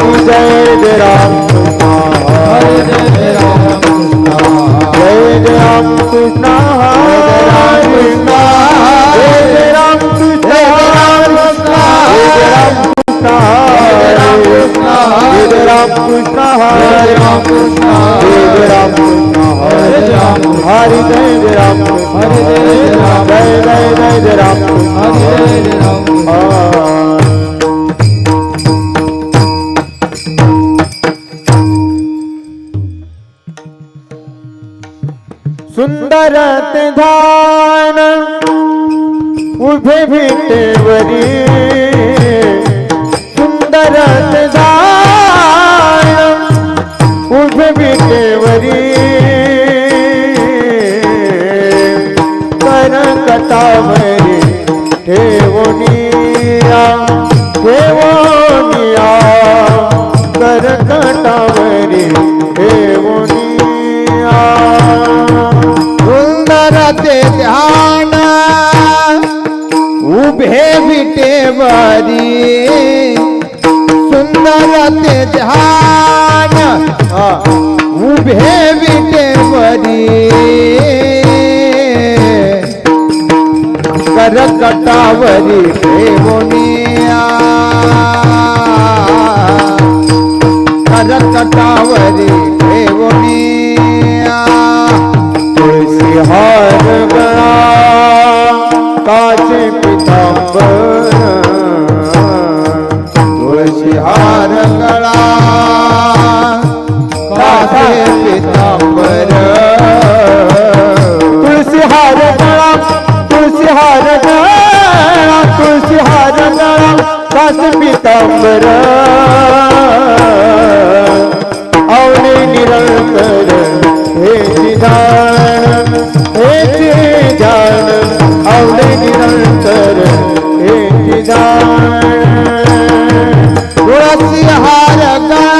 ਜੈ ਜੈ ਰਾਮ ਕ੍ਰਿਸ਼ਨਾ ਹਰੇ ਜੈ ਰਾਮ ਕ੍ਰਿਸ਼ਨਾ ਜੈ ਜੈ ਰਾਮ ਕ੍ਰਿਸ਼ਨਾ ਹਰੇ ਰਾਮ ਕ੍ਰਿਸ਼ਨਾ ਜੈ ਜੈ ਰਾਮ ਕ੍ਰਿਸ਼ਨਾ ਹਰੇ ਰਾਮ ਕ੍ਰਿਸ਼ਨਾ ਜੈ ਰਾਮ ਕ੍ਰਿਸ਼ਨਾ ਹਰੇ ਰਾਮ ਕ੍ਰਿਸ਼ਨਾ ਜੈ ਰਾਮ ਕ੍ਰਿਸ਼ਨਾ ਹਰੇ ਰਾਮ ਕ੍ਰਿਸ਼ਨਾ ਹਰੇ ਰਾਮ ਹਰੇ ਜੈ ਰਾਮ ਹਰੇ ਜੈ ਰਾਮ सुंदर ते धान उभे भिटेवरी सुंदर ते धान उभे भिटेवरी कर कटावरी ठेवनिया ठेवनिया कर उभे विटेवरी सुंदर ते ध्यान उभे विटेवरी कर कटावरी ठेवनिया कर कटावरी ठेवनिया तुळसी हार काचे पितांबर. आवले निरंतर हे जाण हे जान आवले निरंतर हे जाण. तुळसी हार गळा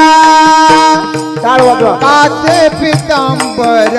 टाळ वाजवा. पितांबर.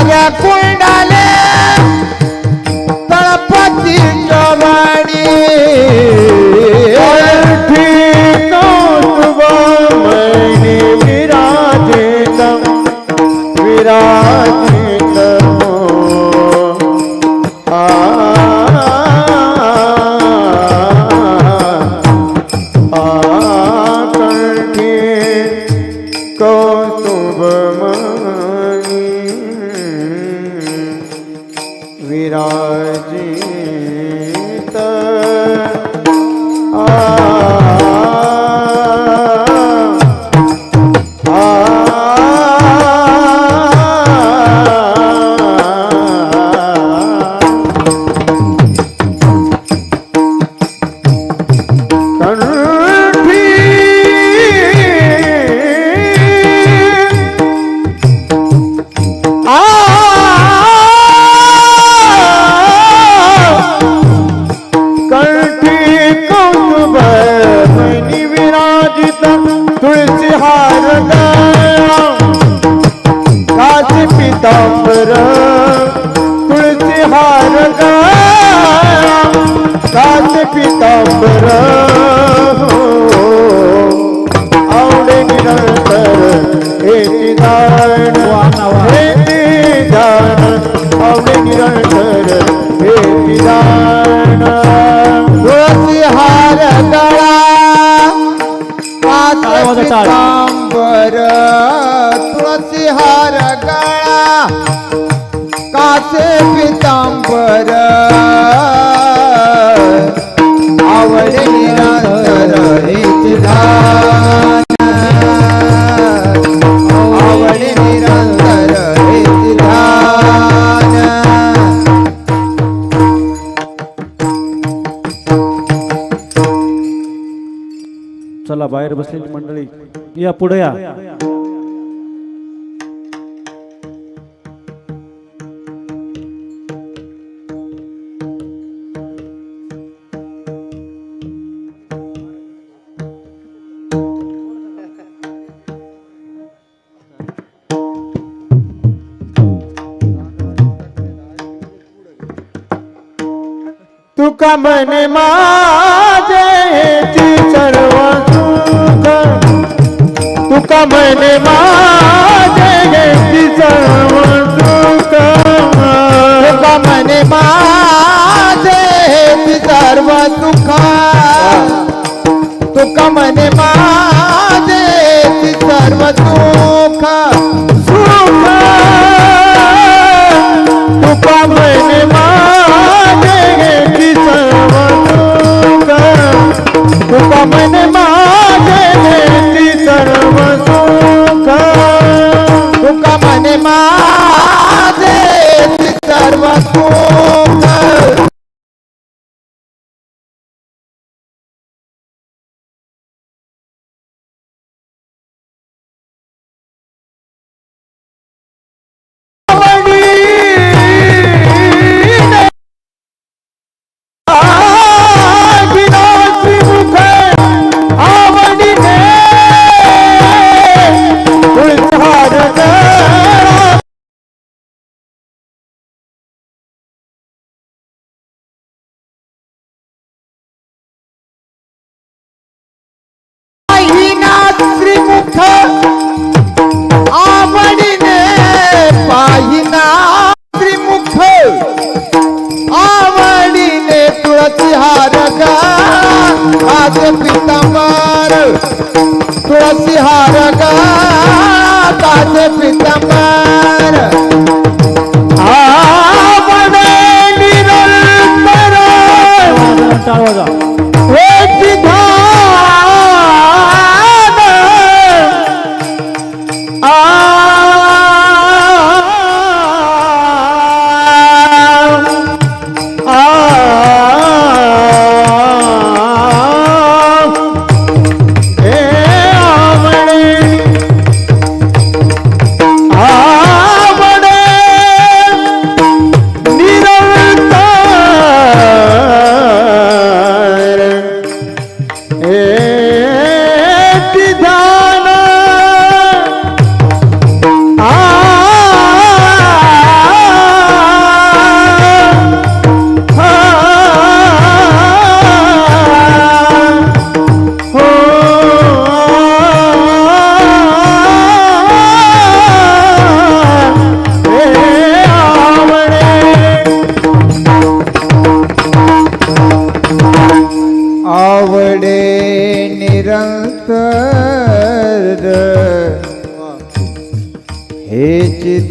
कासे पितांबर. आवडे निराधर तिला चला बाहेर बसलेली मंडळी या पुढे या. कमन माझे ती सर्व सुख. तुका मन माझे तुळसीहारगा आज पितांबर तुळसीहारगा आज पितांबर. आवडे निरंतर.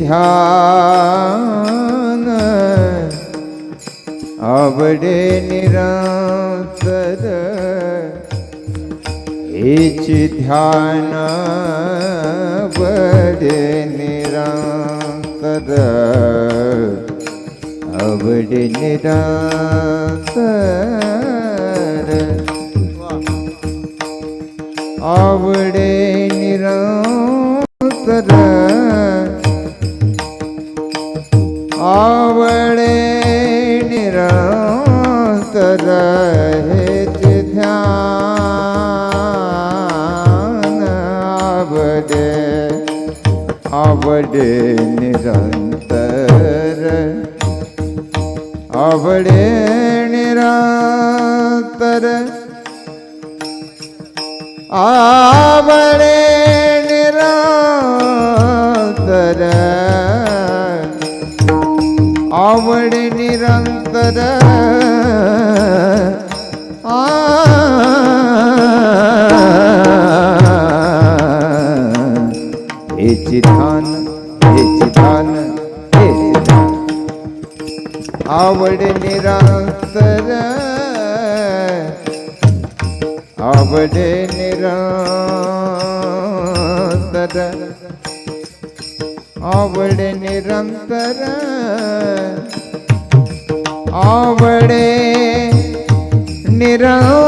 ध्यान। आवडे निरांसद हेच ध्यान आवडे निरांसद आवडे निरांसद आवडे निरांसद आवडे निरातर। आवडे निरातर। आवडे निरंतर। आवड निरांतर. आवड निरांतर. आवड निरंतर. आवडे निरंतर.